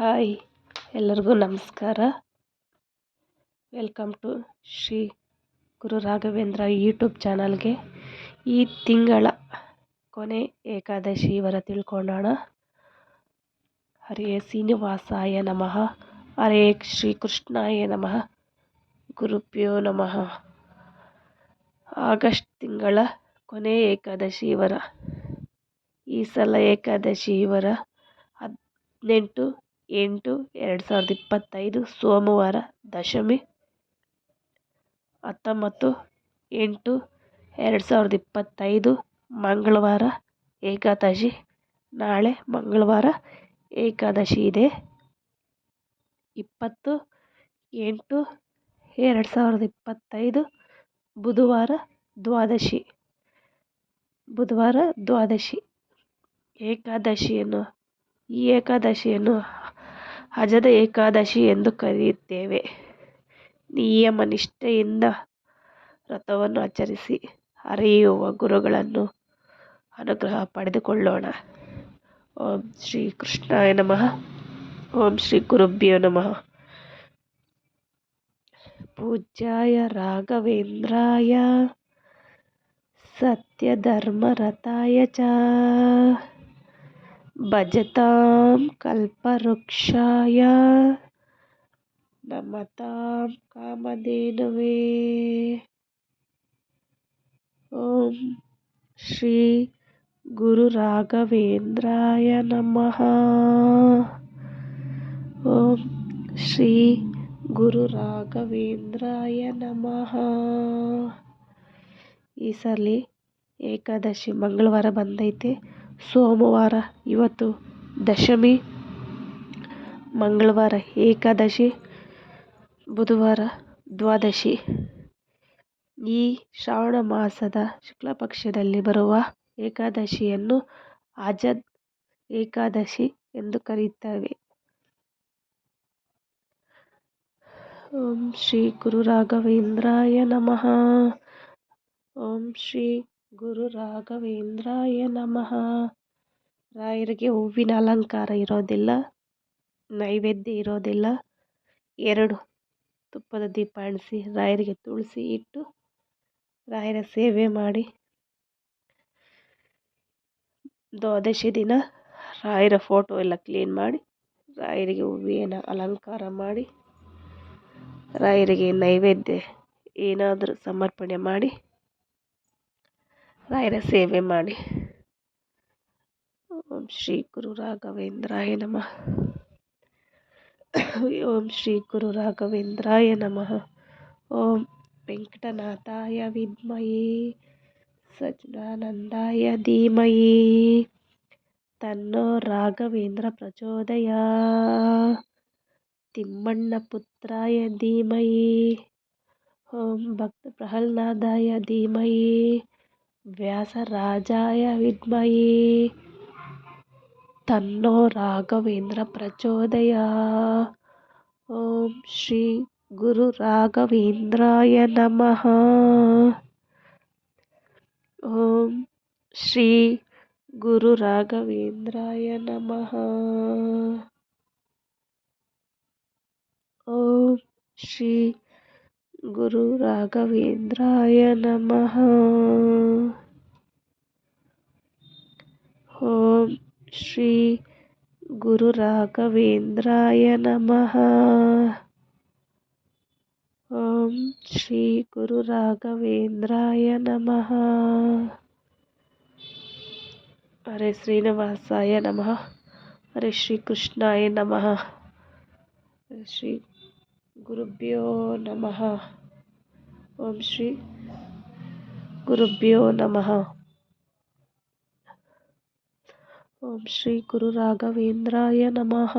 Hi, ಎಲ್ಲರಿಗೂ ನಮಸ್ಕಾರ. Welcome to Shri Guru Raghavendra YouTube ಚಾನಲ್ಗೆ ಈ ತಿಂಗಳ ಕೊನೆ ಏಕಾದಶಿ ವರ ತಿಳ್ಕೊಳ್ಳೋಣ ಹರೇ ಶ್ರೀನಿವಾಸಾಯ ನಮಃ. ಹರೇ ಶ್ರೀ ಕೃಷ್ಣಾಯ ನಮಃ. ಗುರುಪ್ಯೋ ನಮಃ. ಆಗಸ್ಟ್ ತಿಂಗಳ ಕೊನೆ ಏಕಾದಶಿ ವರ. ಈ ಸಲ ಏಕಾದಶಿ ವರ ಹದಿನೆಂಟು ಎಂಟು, ಎರಡು ಸಾವಿರದ ಇಪ್ಪತ್ತೈದು ಸೋಮವಾರ ದಶಮಿ ಹತ್ತೊಂಬತ್ತು, ಎಂಟು, ಎರಡು ಸಾವಿರದ ಇಪ್ಪತ್ತೈದು ಮಂಗಳವಾರ ಏಕಾದಶಿ. ನಾಳೆ ಮಂಗಳವಾರ ಏಕಾದಶಿ ಇದೆ. ಇಪ್ಪತ್ತು, ಎಂಟು, ಎರಡು ಸಾವಿರದ ಇಪ್ಪತ್ತೈದು ಬುಧವಾರ ದ್ವಾದಶಿ. ಬುಧವಾರ ದ್ವಾದಶಿ. ಏಕಾದಶಿಯನ್ನು, ಈ ಏಕಾದಶಿಯನ್ನು ಅಜದ ಏಕಾದಶಿ ಎಂದು ಕರೆಯುತ್ತೇವೆ. ನಿಯಮ ನಿಷ್ಠೆಯಿಂದ ವ್ರತವನ್ನು ಆಚರಿಸಿ ಹರಿಯುವ ಗುರುಗಳನ್ನು ಅನುಗ್ರಹ ಪಡೆದುಕೊಳ್ಳೋಣ. ಓಂ ಶ್ರೀ ಕೃಷ್ಣಾಯ ನಮಃ. ಓಂ ಶ್ರೀ ಗುರುಭ್ಯೋ ನಮಃ. ಪೂಜ್ಯಾಯ ರಾಘವೇಂದ್ರಾಯ ಸತ್ಯಧರ್ಮರತಾಯ ಚ. ಭಜತಾಂ ಕಲ್ಪವೃಕ್ಷಾಯ ನಮತಾಂ ಕಾಮಧೇನವೇ. ಓಂ ಶ್ರೀ ಗುರು ರಾಘವೇಂದ್ರಾಯ ನಮಃ. ಓಂ ಶ್ರೀ ಗುರು ರಾಘವೇಂದ್ರಾಯ ನಮಃ. ಈ ಸಲ ಏಕಾದಶಿ ಮಂಗಳವಾರ ಬಂದೈತೆ. ಸೋಮವಾರ, ಇವತ್ತು ದಶಮಿ, ಮಂಗಳವಾರ ಏಕಾದಶಿ, ಬುಧವಾರ ದ್ವಾದಶಿ. ಈ ಶ್ರಾವಣ ಮಾಸದ ಶುಕ್ಲ ಪಕ್ಷದಲ್ಲಿ ಬರುವ ಏಕಾದಶಿಯನ್ನು ಆಜದ್ ಏಕಾದಶಿ ಎಂದು ಕರೆಯುತ್ತೇವೆ. ಓಂ ಶ್ರೀ ಗುರು ರಾಘವೇಂದ್ರಾಯ ನಮಃ. ಓಂ ಶ್ರೀ ಗುರು ರಾಘವೇಂದ್ರಾಯ ನಮಃ. ರಾಯರಿಗೆ ಹೂವಿನ ಅಲಂಕಾರ ಇರೋದಿಲ್ಲ, ನೈವೇದ್ಯ ಇರೋದಿಲ್ಲ. ಎರಡು ತುಪ್ಪದ ದೀಪ ಅಂಟಿಸಿ ರಾಯರಿಗೆ ತುಳಸಿ ಇಟ್ಟು ರಾಯರ ಸೇವೆ ಮಾಡಿ ದ್ವಾದಶಿ ದಿನ ರಾಯರ ಫೋಟೋ ಎಲ್ಲ ಕ್ಲೀನ್ ಮಾಡಿ ರಾಯರಿಗೆ ಹೂವಿನ ಅಲಂಕಾರ ಮಾಡಿ ರಾಯರಿಗೆ ನೈವೇದ್ಯ ಏನಾದರೂ ಸಮರ್ಪಣೆ ಮಾಡಿ ರಾಯರ ಸೇವೆ ಮಾಡಿ ಓಂ ಶ್ರೀ ಗುರು ರಾಘವೇಂದ್ರಾಯ ನಮಃ ಓಂ ಶ್ರೀ ಗುರು ರಾಘವೇಂದ್ರಾಯ ನಮಃ ಓಂ ವೆಂಕಟನಾಥಾಯ ವಿದ್ಮಹೇ ಸಚ್ಚಿದಾನಂದಾಯ ಧೀಮಹಿ ತನ್ನೋ ರಾಘವೇಂದ್ರ ಪ್ರಚೋದಯ ತಿಮ್ಮಣ್ಣ ಪುತ್ರಾಯ ಧೀಮಹಿ ಓಂ ಭಕ್ತ ಪ್ರಹ್ಲಾದಾಯ ಧೀಮಹಿ ವ್ಯಾಸರಾಜಾಯ ವಿದ್ಮಹೇ ತನ್ನೋ ರಾಘವೇಂದ್ರ ಪ್ರಚೋದಯ ಓಂ ಶ್ರೀ ಗುರು ರಾಘವೇಂದ್ರಾಯ ನಮಃ ಓಂ ಶ್ರೀ ಗುರು ರಾಘವೇಂದ್ರಾಯ ನಮಃ ಓಂ ಶ್ರೀ ಗುರು ರಾಘವೇಂದ್ರಾಯ ನಮಃ ಓಂ ಶ್ರೀ ಗುರು ರಾಘವೇಂದ್ರಾಯ ನಮಃ ಓಂ ಶ್ರೀ ಗುರು ರಾಘವೇಂದ್ರಾಯ ನಮಃ ಹರೇ ಶ್ರೀನಿವಾಸಾಯ ನಮಃ ಹರೇ ಶ್ರೀ ಕೃಷ್ಣಾಯ ನಮಃ गुरुभ्यो नमः। ॐ श्री गुरुभ्यो नमः। ॐ श्री गुरुराघवेन्द्राय नमः।